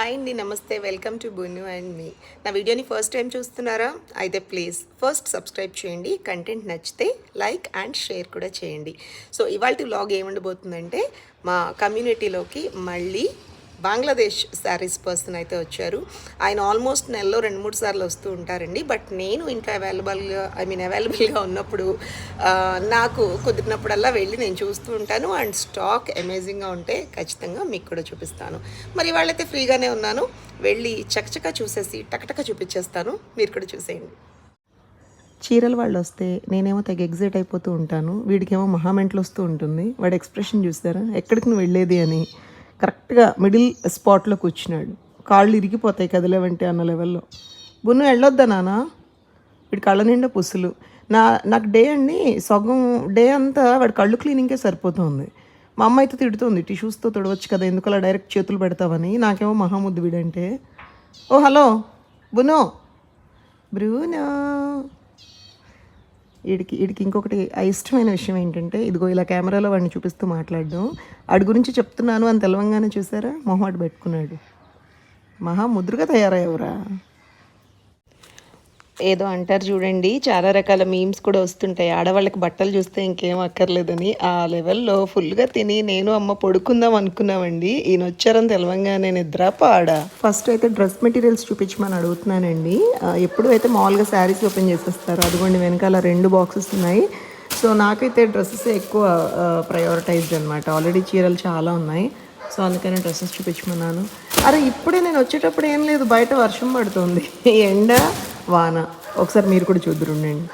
Hi అండి నమస్తే. Welcome to Bruno and me. నా వీడియోని ఫస్ట్ టైం చూస్తున్నారా? అయితే ప్లీజ్ ఫస్ట్ సబ్స్క్రైబ్ చేయండి. కంటెంట్ నచ్చితే లైక్ అండ్ షేర్ కూడా చేయండి. సో ఇవాళ వ్లాగ్ ఏముండబోతుందంటే మా కమ్యూనిటీలోకి మళ్ళీ బంగ్లాదేశ్ శారీస్ పర్సన్ అయితే వచ్చారు. ఆయన ఆల్మోస్ట్ నెలలో రెండు మూడు సార్లు వస్తూ ఉంటారండి. బట్ నేను ఇంట్లో అవైలబుల్గా ఐ మీన్ అవైలబుల్గా ఉన్నప్పుడు నాకు కుదిరినప్పుడల్లా వెళ్ళి నేను చూస్తూ ఉంటాను. అండ్ స్టాక్ అమేజింగ్గా ఉంటే ఖచ్చితంగా మీకు కూడా చూపిస్తాను. మరి వాళ్ళైతే ఫ్రీగానే ఉన్నాను. వెళ్ళి చకచకా చూసేసి టకటక చూపించేస్తాను. మీరు కూడా చూసేయండి. చీరలు వాళ్ళు వస్తే నేనేమో తెగ ఎగ్జైట్ అయిపోతూ ఉంటాను. వీడికేమో మహామెంట్లు వస్తూ ఉంటుంది. వాడి ఎక్స్ప్రెషన్ చూస్తారా ఎక్కడికి నువ్వు వెళ్ళేది అని. కరెక్ట్గా మిడిల్ స్పాట్లో కూర్చున్నాడు. కాళ్ళు ఇరిగిపోతాయి కదిలేవంటే అన్న లెవెల్లో. బున్ను వెళ్ళొద్దా నాన్న వీడి కళ్ళ నిండా పుసులు. నా నాకు డే అండి సగం డే అంతా వాడి కళ్ళు క్లీనింగ్కే సరిపోతుంది. మా అమ్మ అయితే తిడుతుంది టిష్యూస్తో తుడవచ్చు కదా ఎందుకు అలా డైరెక్ట్ చేతులు పెడతావని? నాకేమో మహాముద్దు వీడంటే. ఓ హలో బునో బ్రూనో. వీడికి వీడికి ఇంకొకటి ఇష్టమైన విషయం ఏంటంటే ఇదిగో ఇలా కెమెరాలో వాడిని చూపిస్తూ మాట్లాడడం. వాడి గురించి చెప్తున్నాను అని తెలవంగానే చూసారా? మొహమాట పెట్టుకున్నాడు. మహా ముద్రగా తయారయ్యవరా. ఏదో అంటారు చూడండి చాలా రకాల మీమ్స్ కూడా వస్తుంటాయి. ఆడవాళ్ళకి బట్టలు చూస్తే ఇంకేం అక్కర్లేదని ఆ లెవెల్లో ఫుల్గా తిని నేను అమ్మ పడుకుందాం అనుకున్నామండి. ఈయన వచ్చారని తెలవంగానే నిద్ర పాడ. ఫస్ట్ అయితే డ్రెస్ మెటీరియల్స్ చూపించమని అడుగుతున్నానండి. ఎప్పుడు అయితే మామూలుగా శారీస్ ఓపెన్ చేసేస్తారు అదిగోండి వెనకాల రెండు బాక్సెస్ ఉన్నాయి. సో నాకైతే డ్రెస్సెస్ ఎక్కువ ప్రయారిటైజ్డ్ అనమాట ఆల్రెడీ చీరలు చాలా ఉన్నాయి. సో అందుకని డ్రెస్సెస్ చూపించమన్నాను. అరే ఇప్పుడే నేను వచ్చేటప్పుడు ఏం లేదు బయట వర్షం పడుతుంది. ఎండ వాన. ఒకసారి మీరు కూడా చూద్దరుండండి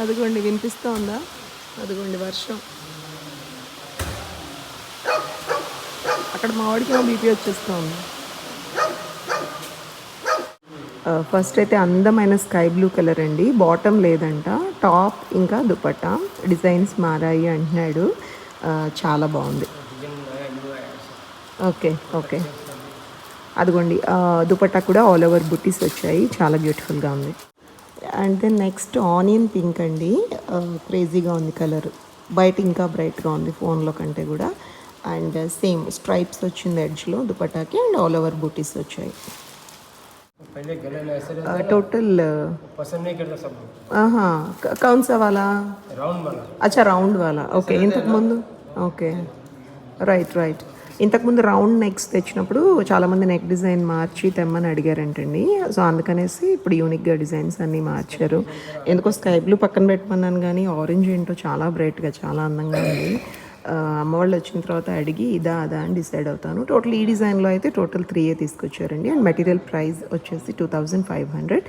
అదిగోండి వినిపిస్తూ ఉందా అదిగోండి వర్షం. అక్కడ మా బీపీ వచ్చేస్తూ ఉంది ఫస్ట్ అయితే అందమైన స్కై బ్లూ కలర్ అండి. బాటమ్ లేదంట. టాప్ ఇంకా దుపట్టా. డిజైన్స్ మారాయి అంటున్నాడు. చాలా బాగుంది. Okay okay. అదిగోండి ఆ, దుపట్టా కూడా ఆల్ ఓవర్ బుట్టీస్ వచ్చాయి చాలా బ్యూటిఫుల్గా ఉంది and then next onion pink అండి క్రేజీగా ఉంది కలర్ బయట ఇంకా బ్రైట్గా ఉంది ఫోన్లో కంటే కూడా అండ్ సేమ్ స్ట్రైప్స్ వచ్చింది ఎడ్జ్లో దుపట్టాకి అండ్ ఆల్ ఓవర్ బుట్టీస్ వచ్చాయి पहले गले में ऐसे रहता टोटल पसंद नहीं करता सब ఆహా క- कौन सा वाला राउंड वाला అచ్చా రౌండ్ వాలా ఓకే ఇంతకుముందు ఓకే రైట్ రైట్ ఇంతకుముందు రౌండ్ నెక్స్ తెచ్చినప్పుడు చాలామంది నెక్ డిజైన్ మార్చి తెమ్మని అడిగారంటండి. సో అందుకనేసి ఇప్పుడు యూనిక్గా డిజైన్స్ అన్నీ మార్చారు. ఎందుకో స్కై బ్లూ పక్కన పెట్టమన్నాను కానీ ఆరెంజ్ ఏంటో చాలా బ్రైట్గా చాలా అందంగా ఉంది. అమ్మ వాళ్ళు వచ్చిన తర్వాత అడిగి ఇదా అదా అని డిసైడ్ అవుతాను. టోటల్ ఈ డిజైన్లో అయితే టోటల్ త్రీ ఏ తీసుకొచ్చారండి. అండ్ మెటీరియల్ ప్రైస్ వచ్చేసి టూ థౌజండ్ ఫైవ్ హండ్రెడ్.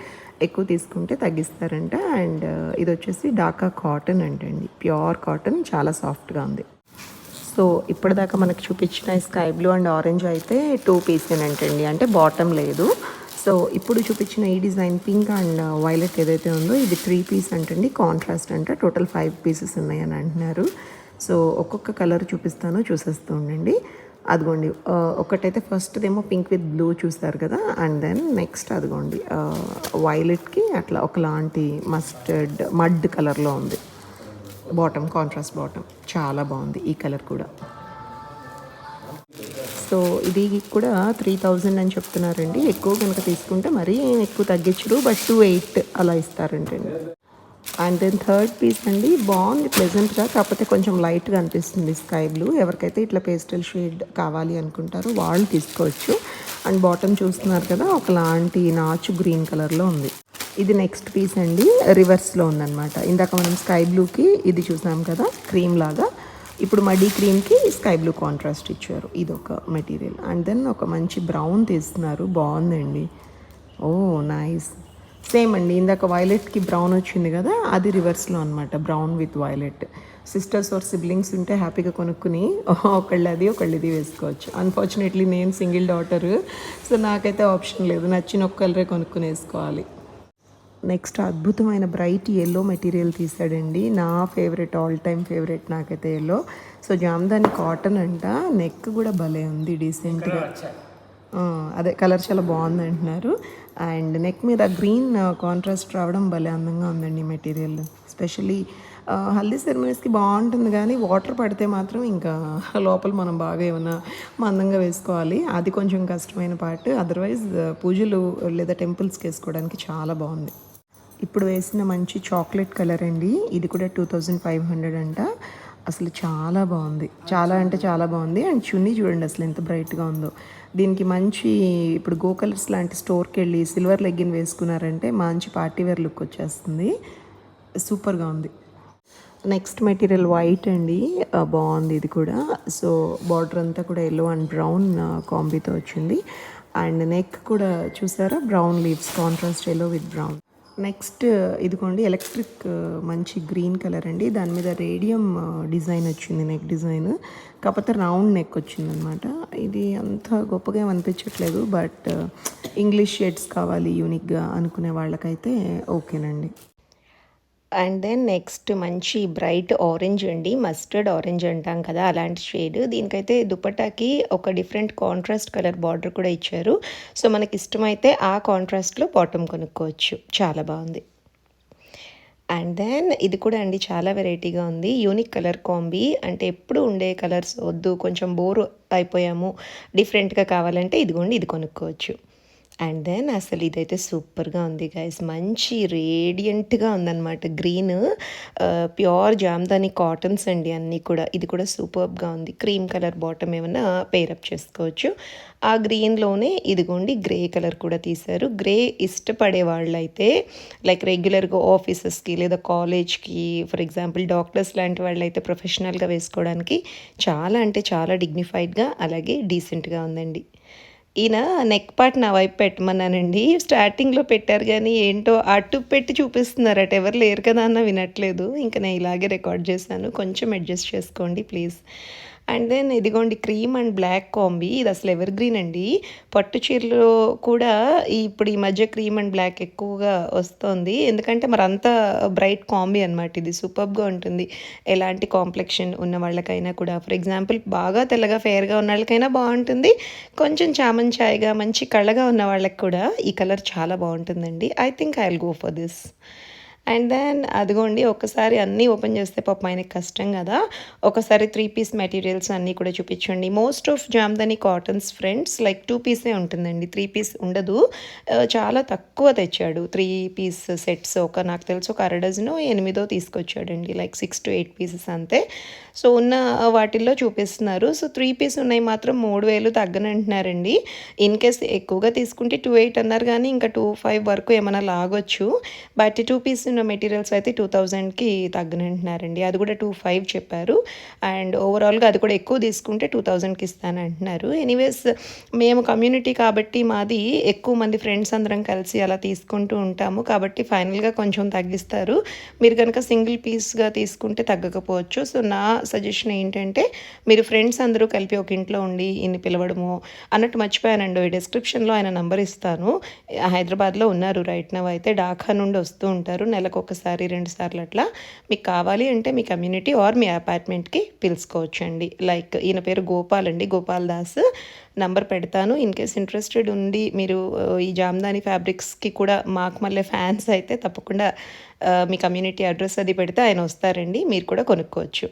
ఎక్కువ తీసుకుంటే తగ్గిస్తారంట. అండ్ ఇది వచ్చేసి డాకా కాటన్ అంటండి. ప్యూర్ కాటన్ చాలా సాఫ్ట్గా ఉంది. సో ఇప్పటిదాకా మనకు చూపించిన స్కై బ్లూ అండ్ ఆరెంజ్ అయితే టూ పీసేనంటండి అంటే బాటమ్ లేదు. సో ఇప్పుడు చూపించిన ఈ డిజైన్ పింక్ అండ్ వైలెట్ ఏదైతే ఉందో ఇది త్రీ పీస్ అంటండి. కాంట్రాస్ట్ అంటే. టోటల్ ఫైవ్ పీసెస్ ఉన్నాయని అంటున్నారు. సో ఒక్కొక్క కలర్ చూపిస్తాను. చూసేస్తూ ఉండండి. అదిగోండి. ఒకటైతే ఫస్ట్ ఏమో పింక్ విత్ బ్లూ చూస్తారు కదా? అండ్ దెన్ నెక్స్ట్ అదిగోండి. వైలెట్కి అట్లా ఒకలాంటి మస్టర్డ్ మడ్ కలర్లో ఉంది. బాటమ్ కాంట్రాస్ట్ బాటమ్ చాలా బాగుంది. ఈ కలర్ కూడా. సో ఇది కూడా త్రీ థౌజండ్ అని చెప్తున్నారండి. ఎక్కువ కనుక తీసుకుంటే మరీ ఎక్కువ తగ్గించరు. బట్ టూ ఎయిట్ అలా ఇస్తారంటండి అండ్ దెన్ థర్డ్ పీస్ అండి. బాగుంది. ప్లెజెంట్గా కాకపోతే కొంచెం లైట్గా అనిపిస్తుంది స్కై బ్లూ ఎవరికైతే ఇట్లా పేస్టల్ షేడ్ కావాలి అనుకుంటారో వాళ్ళు తీసుకోవచ్చు. అండ్ బాటమ్ చూస్తున్నారు కదా ఒకలాంటి నాచు గ్రీన్ కలర్లో ఉంది. ఇది నెక్స్ట్ పీస్ అండి రివర్స్లో ఉందన్నమాట. ఇందాక మనం స్కై బ్లూకి ఇది చూసాం కదా క్రీమ్ లాగా. ఇప్పుడు మడీ క్రీమ్కి స్కై బ్లూ కాంట్రాస్ట్ ఇచ్చారు. ఇది ఒక మెటీరియల్ అండ్ దెన్ ఒక మంచి బ్రౌన్ తీస్తున్నారు. బాగుందండి. ఓ నైస్ సేమ్ అండి. ఇందాక వైలెట్కి బ్రౌన్ వచ్చింది కదా అది రివర్స్లో అనమాట brown with violet sisters or siblings ఉంటే హ్యాపీగా కొనుక్కుని ఒకళ్ళు అది ఒకళ్ళు ఇది వేసుకోవచ్చు. అన్ఫార్చునేట్లీ నేను సింగిల్ డాటర్ సో నాకైతే ఆప్షన్ లేదు. నచ్చిన ఒక కలరే కొనుక్కుని వేసుకోవాలి. నెక్స్ట్ అద్భుతమైన బ్రైట్ ఎల్లో మెటీరియల్ తీసాడండి. నా ఫేవరెట్ ఆల్ టైమ్ ఫేవరెట్ నాకైతే ఎల్లో సో జామ్దాని కాటన్ అంట. నెక్ కూడా భలే ఉంది డీసెంట్గా అదే కలర్ చాలా బాగుంది అంటున్నారు. అండ్ నెక్ మీద గ్రీన్ కాంట్రాస్ట్ రావడం భలే అందంగా ఉందండి మెటీరియల్ స్పెషలీ హల్దీ సెరమనీస్కి బాగుంటుంది కానీ వాటర్ పడితే మాత్రం ఇంకా లోపల మనం బాగా ఏమైనా మందంగా వేసుకోవాలి. అది కొంచెం కష్టమైన పార్ట్ అదర్వైజ్ పూజలు లేదా టెంపుల్స్కి వేసుకోవడానికి చాలా బాగుంది. ఇప్పుడు వేసిన మంచి చాక్లెట్ కలర్ అండి. ఇది కూడా టూ థౌజండ్ ఫైవ్ హండ్రెడ్ అంట. అసలు చాలా బాగుంది. చాలా అంటే చాలా బాగుంది. అండ్ చున్నీ చూడండి అసలు ఎంత బ్రైట్గా ఉందో. దీనికి మంచి ఇప్పుడు గో కలర్స్ లాంటి స్టోర్కి వెళ్ళి సిల్వర్ లెగ్గిన్ వేసుకున్నారంటే మంచి పార్టీ వేర్ లుక్ వచ్చేస్తుంది. సూపర్గా ఉంది. నెక్స్ట్ మెటీరియల్ వైట్ అండి. బాగుంది ఇది కూడా. సో బార్డర్ అంతా కూడా ఎల్లో అండ్ బ్రౌన్ కాంబీతో వచ్చింది. అండ్ నెక్ కూడా చూసారా? Brown leaves contrast yellow with brown. Next ఇదిగోండి ఎలక్ట్రిక్ మంచి గ్రీన్ కలర్ అండి. దాని మీద రేడియం డిజైన్ వచ్చింది నెక్ డిజైన్. కాకపోతే రౌండ్ నెక్ వచ్చిందనమాట. ఇది అంత గొప్పగా అనిపించట్లేదు బట్ ఇంగ్లీష్ షేడ్స్ కావాలి యూనిక్గా అనుకునే వాళ్ళకైతే ఓకేనండి. అండ్ దెన్ నెక్స్ట్ మంచి బ్రైట్ ఆరెంజ్ అండి మస్టర్డ్ ఆరెంజ్ అంటాం కదా అలాంటి షేడ్ దీనికైతే దుపట్టాకి ఒక డిఫరెంట్ కాంట్రాస్ట్ కలర్ బార్డర్ కూడా ఇచ్చారు. సో మనకి ఇష్టమైతే ఆ కాంట్రాస్ట్లో బాటమ్ కొనుక్కోవచ్చు. చాలా బాగుంది. అండ్ దెన్ ఇది కూడా అండి చాలా వెరైటీగా ఉంది. యూనిక్ కలర్ కాంబీ అంటే ఎప్పుడు ఉండే కలర్స్ వద్దు కొంచెం బోర్ అయిపోయాము డిఫరెంట్గా కావాలంటే ఇదిగోండి ఇది కొనుక్కోవచ్చు. అండ్ దెన్ అసలు ఇదైతే సూపర్గా ఉంది గైస్ మంచి రేడియంట్గా ఉందన్నమాట. Green pure uh, Jamdani cottons అండి అన్నీ కూడా. ఇది కూడా సూపర్గా ఉంది. క్రీమ్ కలర్ బాటమ్ ఏమైనా పేరప్ చేసుకోవచ్చు. ఆ గ్రీన్లోనే ఇదిగోండి గ్రే కలర్ కూడా తీశారు. గ్రే ఇష్టపడే వాళ్ళైతే లైక్ రెగ్యులర్గా ఆఫీసెస్కి లేదా కాలేజ్కి ఫర్ ఎగ్జాంపుల్ డాక్టర్స్ లాంటి వాళ్ళైతే ప్రొఫెషనల్గా వేసుకోవడానికి చాలా అంటే చాలా డిగ్నిఫైడ్గా అలాగే డీసెంట్గా ఉందండి. ఈయన నెక్ పార్ట్ నా వైపు పెట్టమన్నానండి. స్టార్టింగ్లో పెట్టారు కానీ ఏంటో అటు పెట్టి చూపిస్తున్నారట. ఎవరు లేరు కదా అన్న వినట్లేదు. ఇంకా నేను ఇలాగే రికార్డ్ చేశాను. కొంచెం అడ్జస్ట్ చేసుకోండి ప్లీజ్ అండ్ దెన్ ఇదిగోండి క్రీమ్ అండ్ బ్లాక్ కాంబీ. ఇది అసలు ఎవర్ గ్రీన్ అండి. పట్టు చీరలో కూడా ఇప్పుడు ఈ మధ్య క్రీమ్ అండ్ బ్లాక్ ఎక్కువగా వస్తుంది. ఎందుకంటే మరి అంత బ్రైట్ కాంబీ అనమాట ఇది. సూపర్గా ఉంటుంది. ఎలాంటి కాంప్లెక్షన్ ఉన్న వాళ్ళకైనా కూడా. ఫర్ ఎగ్జాంపుల్ బాగా తెల్లగా ఫేర్గా ఉన్న వాళ్ళకైనా బాగుంటుంది. కొంచెం చామన్ ఛాయ్గా మంచి కళ్ళగా ఉన్న వాళ్ళకి కూడా ఈ కలర్ చాలా బాగుంటుందండి. I think I will go for this. And then అదిగోండి ఒకసారి అన్నీ ఓపెన్ చేస్తే పాపం ఆయనకి కష్టం కదా. ఒకసారి త్రీ పీస్ మెటీరియల్స్ అన్నీ కూడా చూపించండి. Most of Jamdani cottons friends like two పీసే ఉంటుందండి. త్రీ పీస్ ఉండదు. Uh, చాలా తక్కువ తెచ్చాడు. త్రీ పీస్ సెట్స్ ఒక నాకు తెలిసి ఒక అర డజను ఎనిమిదో తీసుకొచ్చాడండి. Like six to eight pieces అంతే. సో ఉన్న uh, వాటిల్లో చూపిస్తున్నారు. సో త్రీ పీస్ ఉన్నాయి మాత్రం మూడు వేలు తగ్గనంటున్నారండి. ఇన్ కేస్ ఎక్కువగా తీసుకుంటే టూ ఎయిట్ అన్నారు కానీ ఇంకా టూ ఫైవ్ వరకు ఏమైనా లాగొచ్చు. బట్ టూ పీస్ ఉన్న మెటీరియల్స్ అయితే టూ థౌజండ్కి తగ్గనంటున్నారండి. అది కూడా టూ ఫైవ్ చెప్పారు. అండ్ ఓవరాల్గా అది కూడా ఎక్కువ తీసుకుంటే టూ థౌజండ్కి ఇస్తానంటున్నారు. ఎనీవేస్ మేము కమ్యూనిటీ కాబట్టి మాది ఎక్కువ మంది ఫ్రెండ్స్ అందరం కలిసి అలా తీసుకుంటూ ఉంటాము. కాబట్టి ఫైనల్గా కొంచెం తగ్గిస్తారు. మీరు కనుక సింగిల్ పీస్గా తీసుకుంటే తగ్గకపోవచ్చు. సో నా సజెషన్ ఏంటంటే మీరు ఫ్రెండ్స్ అందరూ కలిపి ఒక ఇంట్లో ఉండి ఇన్ని పిలవడము అన్నట్టు మర్చిపోయానండి. డిస్క్రిప్షన్లో ఆయన నంబర్ ఇస్తాను. హైదరాబాద్లో ఉన్నారు. రైట్ నవ్ అయితే డాకా నుండి వస్తూ ఉంటారు. నెలకు ఒకసారి రెండు సార్లు అట్లా మీకు కావాలి అంటే మీ కమ్యూనిటీ ఆర్ మీ అపార్ట్మెంట్కి పిలుచుకోవచ్చండి. లైక్ ఈయన పేరు గోపాల్ అండి. గోపాల్ దాస్. నంబర్ పెడతాను. ఇన్ కేస్ ఇంట్రెస్టెడ్ ఉండి మీరు ఈ జామ్దాని ఫ్యాబ్రిక్స్కి కూడా మాకు మళ్ళీ ఫ్యాన్స్ అయితే తప్పకుండా మీ కమ్యూనిటీ అడ్రస్ అది పెడితే ఆయన వస్తారండి. మీరు కూడా కొనుక్కోవచ్చు.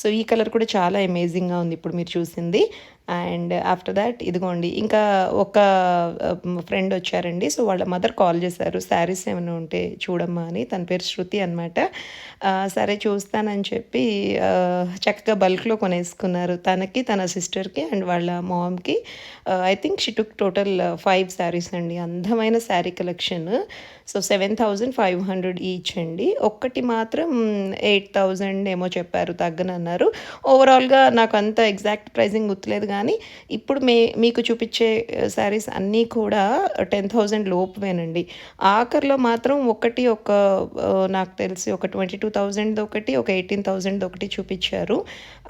సో ఈ కలర్ కూడా చాలా అమేజింగ్గా ఉంది ఇప్పుడు మీరు చూసింది. అండ్ ఆఫ్టర్ దాట్ ఇదిగోండి ఇంకా ఒక ఫ్రెండ్ వచ్చారండి. సో వాళ్ళ మదర్ కాల్ చేశారు. శారీస్ ఏమైనా ఉంటే చూడమ్మా అని. తన పేరు శృతి అనమాట సరే చూస్తానని చెప్పి చక్కగా బల్క్లో కొనేసుకున్నారు. తనకి తన సిస్టర్కి అండ్ వాళ్ళ మామ్కి. I think she took total five saris అండి. అందమైన sari collection so seven thousand five hundred each అండి. ఒక్కటి మాత్రం ఎయిట్ థౌజండ్ ఏమో చెప్పారు తగ్గనన్నారు. ఓవరాల్గా నాకు అంత ఎగ్జాక్ట్ ప్రైజింగ్ గుర్తులేదు కానీ ఇప్పుడు మే మీకు చూపించే uh, శారీస్ అన్నీ కూడా టెన్ థౌజండ్ లోపువేనండి. ఆఖరిలో మాత్రం ఒకటి ఒక uh, నాకు తెలిసి ఒక ట్వంటీ టూ థౌజండ్ ఒకటి ఒక ఎయిటీన్ థౌజండ్ ఒకటి చూపించారు.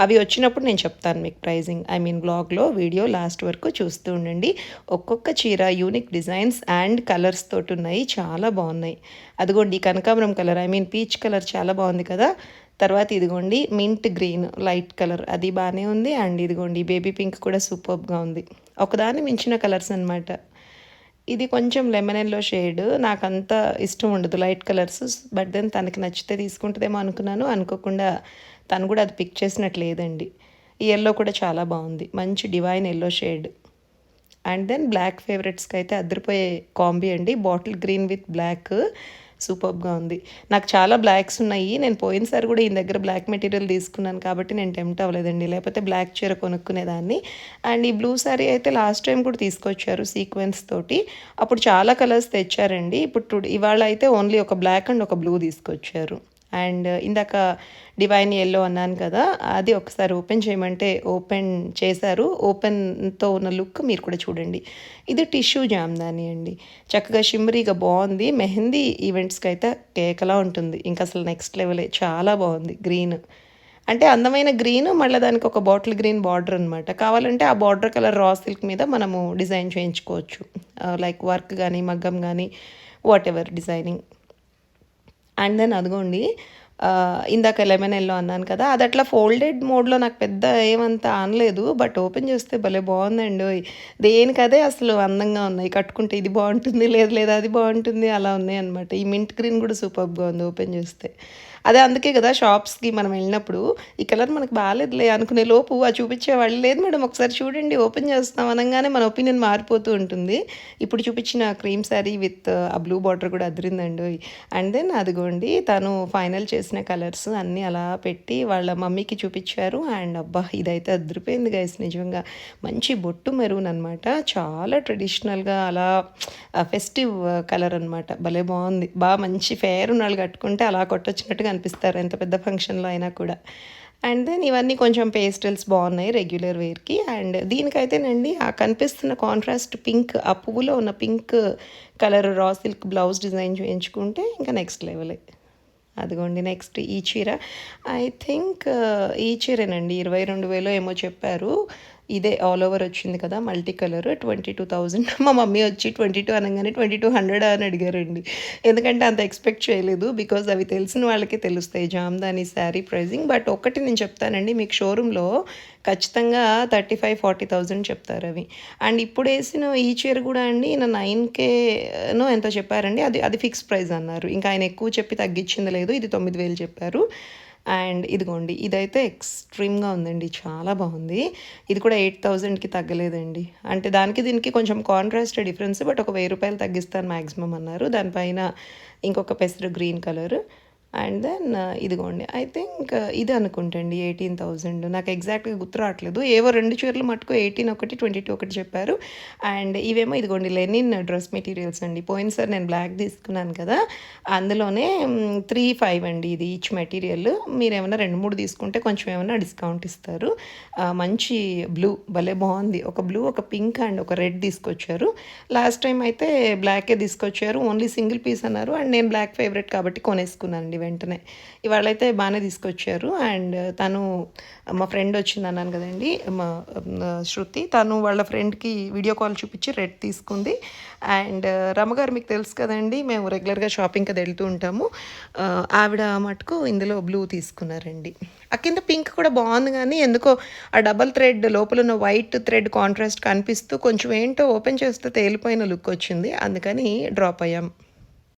అవి వచ్చినప్పుడు నేను చెప్తాను మీకు ప్రైజింగ్ ఐ మీన్ బ్లాగ్లో వీడియో లాస్ట్ వరకు చూస్తూ ఉండండి. ఒక్కొక్క చీర యూనిక్ డిజైన్స్ అండ్ కలర్స్ తోటి ఉన్నాయి. చాలా బాగున్నాయి. అదిగోండి కనకాంబరం colour I mean peach colour చాలా బాగుంది కదా. తర్వాత ఇదిగోండి మింట్ గ్రీన్ లైట్ కలర్ అది బాగానే ఉంది. అండ్ ఇదిగోండి బేబీ పింక్ కూడా సూపర్గా ఉంది. ఒకదాన్ని మించిన కలర్స్ అనమాట ఇది కొంచెం లెమన్ ఎల్లో షేడ్ నాకు అంత ఇష్టం ఉండదు లైట్ కలర్స్ బట్ దెన్ తనకి నచ్చితే తీసుకుంటుందేమో అనుకున్నాను. అనుకోకుండా తను కూడా అది పిక్ చేసినట్టు లేదండి. ఈ ఎల్లో కూడా చాలా బాగుంది. మంచి divine yellow shade and then black ఫేవరెట్స్కి అయితే అద్దరిపోయే కాంబీ అండి. బాటిల్ గ్రీన్ విత్ బ్లాక్ సూపర్గా ఉంది. నాకు చాలా బ్లాక్స్ ఉన్నాయి. నేను పోయినసారి కూడా ఈ దగ్గర బ్లాక్ మెటీరియల్ తీసుకున్నాను కాబట్టి నేను టెంప్ట్ అవ్వలేదండి. లేకపోతే బ్లాక్ చీర కొనుక్కునేదాన్ని. అండ్ ఈ బ్లూ సారీ అయితే లాస్ట్ టైం కూడా తీసుకొచ్చారు సీక్వెన్స్ తోటి. అప్పుడు చాలా కలర్స్ తెచ్చారండి. ఇప్పుడు ఇవాళ అయితే ఓన్లీ ఒక బ్లాక్ అండ్ ఒక బ్లూ తీసుకొచ్చారు. అండ్ ఇందాక డివైన్ ఎల్లో అన్నాను కదా అది ఒకసారి ఓపెన్ చేయమంటే ఓపెన్ చేశారు. ఓపెన్తో ఉన్న లుక్ మీరు కూడా చూడండి. ఇది టిష్యూ జామ్దాని అండి. చక్కగా షిమ్మరీగా బాగుంది. మెహందీ ఈవెంట్స్కి అయితే కేకలా ఉంటుంది. ఇంకా అసలు నెక్స్ట్ లెవెలే చాలా బాగుంది. గ్రీన్ అంటే అందమైన గ్రీన్ మళ్ళీ దానికి ఒక బాటిల్ గ్రీన్ బార్డర్ అనమాట కావాలంటే ఆ బార్డర్ కలర్ రా సిల్క్ మీద మనము డిజైన్ చేయించుకోవచ్చు. లైక్ వర్క్ కానీ మగ్గం కానీ whatever designing and then అదిగోండి ఇందాక లెమన్ ఎల్లో అన్నాను కదా అది అట్లా ఫోల్డెడ్ మోడ్లో నాకు పెద్ద ఏమంత అనలేదు బట్ ఓపెన్ చేస్తే భలే బాగుందండి ఓయ్. దేనికదే అసలు అందంగా ఉన్నాయి కట్టుకుంటే ఇది బాగుంటుంది లేదు లేదు అది బాగుంటుంది అలా ఉన్నాయి అనమాట ఈ మింట్ గ్రీన్ కూడా సూపర్గా ఉంది ఓపెన్ చేస్తే అదే అందుకే కదా షాప్స్కి మనం వెళ్ళినప్పుడు ఈ కలర్ మనకు బాగాలేదులే అనుకునే లోపు ఆ చూపించే వాళ్ళు లేదు మేడం ఒకసారి చూడండి ఓపెన్ చేస్తాం అనగానే మన ఒపీనియన్ మారిపోతూ ఉంటుంది. ఇప్పుడు చూపించిన క్రీమ్ శారీ విత్ ఆ బ్లూ బార్డర్ కూడా అదిరిందండి. అండ్ దెన్ అదిగోండి తను ఫైనల్ చేసిన కలర్స్ అన్నీ అలా పెట్టి వాళ్ళ మమ్మీకి చూపించారు. అండ్ అబ్బా ఇదైతే అదిరిపోయింది గైస్ నిజంగా. మంచి బొట్టు మెరూన్ అనమాట చాలా ట్రెడిషనల్గా అలా ఫెస్టివ్ కలర్ అనమాట భలే బాగుంది. బాగా మంచి ఫేర్ ఉన్నాళ్ళు కట్టుకుంటే అలా కొట్టొచ్చినట్టుగా అనిపిస్తారు ఎంత పెద్ద ఫంక్షన్లో అయినా కూడా. అండ్ దెన్ ఇవన్నీ కొంచెం పేస్టల్స్ బాగున్నాయి రెగ్యులర్ వేర్కి. అండ్ దీనికైతేనండి ఆ కనిపిస్తున్న కాంట్రాస్ట్ పింక్ ఆ పువ్వులో ఉన్న pink colour raw silk blouse design చేయించుకుంటే ఇంకా నెక్స్ట్ లెవెలే. అదిగోండి నెక్స్ట్ ఈ చీర. ఐ థింక్ ఈ చీరేనండి ఇరవై రెండు వేలు ఏమో చెప్పారు. ఇదే ఆల్ ఓవర్ వచ్చింది కదా multi colour twenty two thousand మా మమ్మీ వచ్చి ట్వంటీ టూ అనగానే ట్వంటీ టూ హండ్రెడ్ అని అడిగారండి. ఎందుకంటే అంత ఎక్స్పెక్ట్ చేయలేదు బికాజ్ అవి తెలిసిన వాళ్ళకి తెలుస్తాయి జామ్దాని శారీ ప్రైజింగ్ బట్ ఒకటి నేను చెప్తానండి మీకు షోరూంలో ఖచ్చితంగా థర్టీ ఫైవ్ ఫార్టీ థౌజండ్ చెప్తారు అవి. అండ్ ఇప్పుడు వేసిన ఈ చీర కూడా అండి ఈయన నైన్ కేనో ఎంతో చెప్పారండి అది అది ఫిక్స్ ప్రైస్ అన్నారు. ఇంకా ఆయన ఎక్కువ చెప్పి తగ్గించింది లేదు ఇది తొమ్మిది వేలు చెప్పారు. అండ్ ఇదిగోండి ఇదైతే ఎక్స్ట్రీమ్గా ఉందండి చాలా బాగుంది. ఇది కూడా ఎయిట్ థౌజండ్కి తగ్గలేదండి. అంటే దానికి దీనికి కొంచెం కాంట్రాస్ట్ డిఫరెన్స్ బట్ ఒక వెయ్యి రూపాయలు తగ్గిస్తాను మ్యాక్సిమం అన్నారు. దానిపైన ఇంకొక పెసరు గ్రీన్ కలర్. అండ్ దెన్ ఇదిగోండి. ఐ థింక్ ఇది అనుకుంటండి ఎయిటీన్ థౌజండ్. నాకు ఎగ్జాక్ట్గా గుర్తు రావట్లేదు. ఏవో రెండు చీరలు మటుకు ఎయిటీన్ ఒకటి ట్వంటీ టూ ఒకటి చెప్పారు. అండ్ ఇవేమో ఇదిగోండి లెనిన్ డ్రెస్ మెటీరియల్స్ అండి. పోయినసారి నేను బ్లాక్ తీసుకున్నాను కదా అందులోనే త్రీ ఫైవ్ అండి ఇది ఈచ్ మెటీరియల్. మీరు ఏమైనా రెండు మూడు తీసుకుంటే కొంచెం ఏమైనా డిస్కౌంట్ ఇస్తారు. మంచి బ్లూ భలే బాగుంది. ఒక బ్లూ ఒక పింక్ అండ్ ఒక రెడ్ తీసుకొచ్చారు. లాస్ట్ టైం అయితే బ్లాకే తీసుకొచ్చారు. ఓన్లీ సింగిల్ పీస్ అన్నారు. అండ్ నేను బ్లాక్ ఫేవరెట్ కాబట్టి కొనేసుకున్నాను అండి వెంటనే. ఇవాళైతే బాగానే తీసుకొచ్చారు. అండ్ తను మా ఫ్రెండ్ వచ్చింది అన్నాను కదండి మా శృతి. తను వాళ్ళ ఫ్రెండ్కి వీడియో కాల్ చూపించి రెడ్ తీసుకుంది. అండ్ రమ్మగారు మీకు తెలుసు కదండి మేము రెగ్యులర్గా షాపింగ్కి అది వెళ్తూ ఉంటాము. ఆవిడ మటుకు ఇందులో బ్లూ తీసుకున్నారండి. ఆ కింద పింక్ కూడా బాగుంది కానీ ఎందుకో ఆ డబల్ థ్రెడ్ లోపల ఉన్న వైట్ థ్రెడ్ కాంట్రాస్ట్ కనిపిస్తూ కొంచెం ఏంటో ఓపెన్ చేస్తే తేలిపోయిన లుక్ వచ్చింది. అందుకని డ్రాప్ అయ్యాం.